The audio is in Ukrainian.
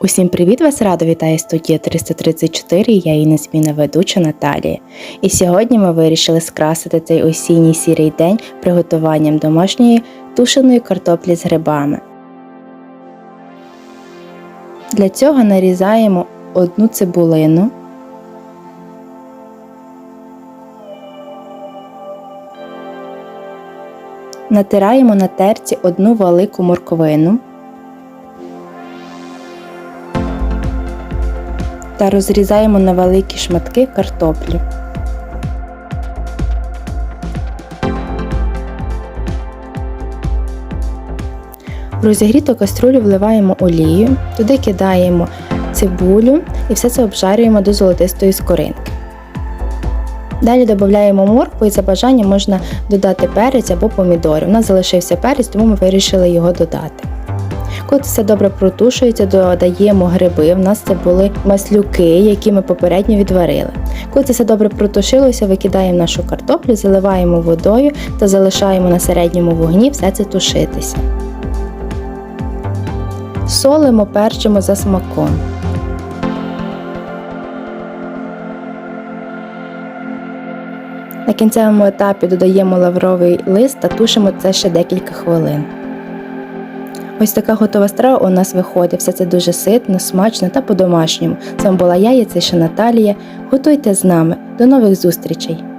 Усім привіт! Вас радо вітає студія 334. Я її незмінна ведуча Наталія. І сьогодні ми вирішили скрасити цей осінній сірий день приготуванням домашньої тушеної картоплі з грибами. Для цього нарізаємо одну цибулину. Натираємо на терці одну велику морковину. Та розрізаємо на великі шматки картоплю. В розігріту каструлю вливаємо олію, туди кидаємо цибулю і все це обжарюємо до золотистої скоринки. Далі додаємо моркву і за бажанням можна додати перець або помідори. У нас залишився перець, тому ми вирішили його додати. Коли це все добре протушується, додаємо гриби. У нас це були маслюки, які ми попередньо відварили. Коли це все добре протушилося, викидаємо нашу картоплю, заливаємо водою та залишаємо на середньому вогні все це тушитися. Солимо, перчимо за смаком. На кінцевому етапі додаємо лавровий лист та тушимо це ще декілька хвилин. Ось така готова страва у нас виходить. Все це дуже ситно, смачно та по-домашньому. З вами була я, Яцеша Наталія. Готуйте з нами. До нових зустрічей!